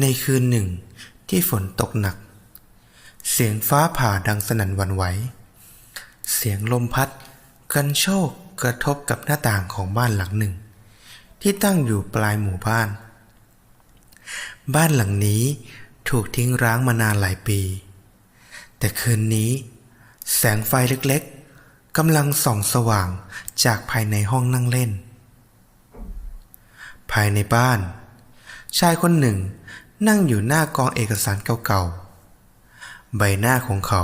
ในคืนหนึ่งที่ฝนตกหนัก เสียงฟ้าผ่าดังสนั่นวันไหว เสียงลมพัดกันโชกกระทบกับหน้าต่างของบ้านหลังหนึ่ง ที่ตั้งอยู่ปลายหมู่บ้าน บ้านหลังนี้ถูกทิ้งร้างมานานหลายปี แต่คืนนี้ แสงไฟเล็กๆกำลังส่องสว่างจากภายในห้องนั่งเล่น ภายในบ้าน ชายคนหนึ่ง นั่งอยู่หน้ากองเอกสารเก่าๆ ใบหน้าของเขา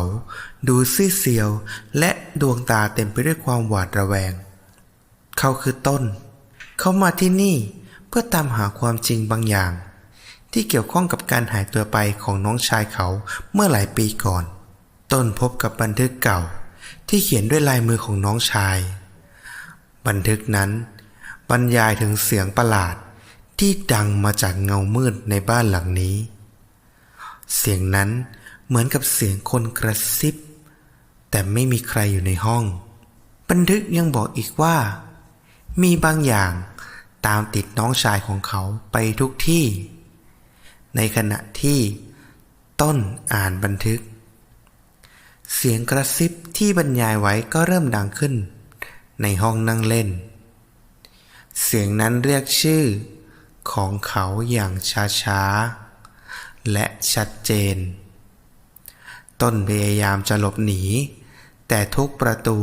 ดูซีเซียวและดวงตาเต็มไปด้วยความหวาดระแวง เขาคือต้น เขามาที่นี่เพื่อตามหาความจริงบางอย่าง ที่เกี่ยวข้องกับการหายตัวไปของน้องชายเขาเมื่อหลายปีก่อน ต้นพบกับบันทึกเก่า ที่เขียนด้วยลายมือของน้องชาย บันทึกนั้น บรรยายถึงเสียงประหลาด ที่ดังมาจากเงามืดในบ้านหลังนี้ เสียงนั้นเหมือนกับเสียงคนกระซิบ แต่ไม่มีใครอยู่ในห้อง บันทึกยังบอกอีกว่า มีบางอย่างตามติดน้องชายของเขาไปทุกที่ ในขณะที่ต้นอ่านบันทึก เสียงกระซิบที่บรรยายไว้ก็เริ่มดังขึ้น ในห้องนั่งเล่น เสียงนั้นเรียกชื่อ ของเขาอย่างช้าๆ และชัดเจน ต้นพยายามจะหลบหนี แต่ทุกประตู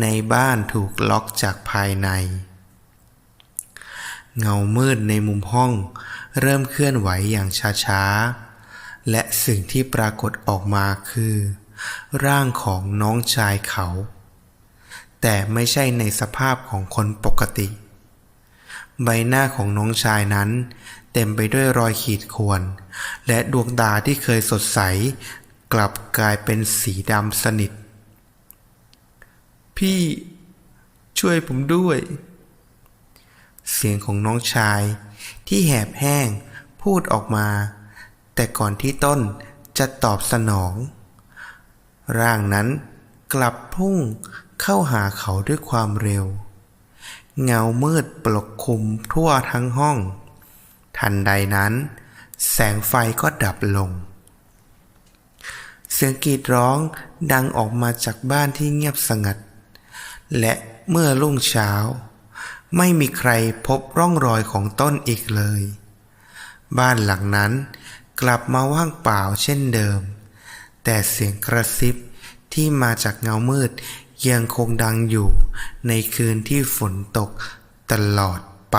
ในบ้านถูกล็อกจากภายใน เงามืดในมุมห้อง เริ่มเคลื่อนไหวอย่างช้าๆ และสิ่งที่ปรากฏออกมาคือ ร่างของน้องชายเขา แต่ไม่ใช่ในสภาพของคนปกติ ใบหน้าของน้องชายนั้น เต็มไปด้วยรอยขีดข่วน และดวงตาที่เคยสดใส กลับกลายเป็นสีดำสนิท พี่ช่วยผมด้วย เสียงของน้องชายที่แหบแห้งพูดออกมา แต่ก่อนที่ต้นจะตอบสนอง ร่างนั้นกลับพุ่งเข้าหาเขาด้วยความเร็ว เงามืดปกคลุมทั่วทั้งห้อง ทันใดนั้น แสงไฟก็ดับลง เสียงกรีดร้องดังออกมาจากบ้านที่เงียบสงัด และเมื่อรุ่งเช้า ไม่มีใครพบร่องรอยของต้นอีกเลย บ้านหลังนั้นกลับมาว่างเปล่าเช่นเดิม แต่เสียงกระซิบที่มาจากเงามืด ยังคงดังอยู่ในคืนที่ฝนตกตลอดไป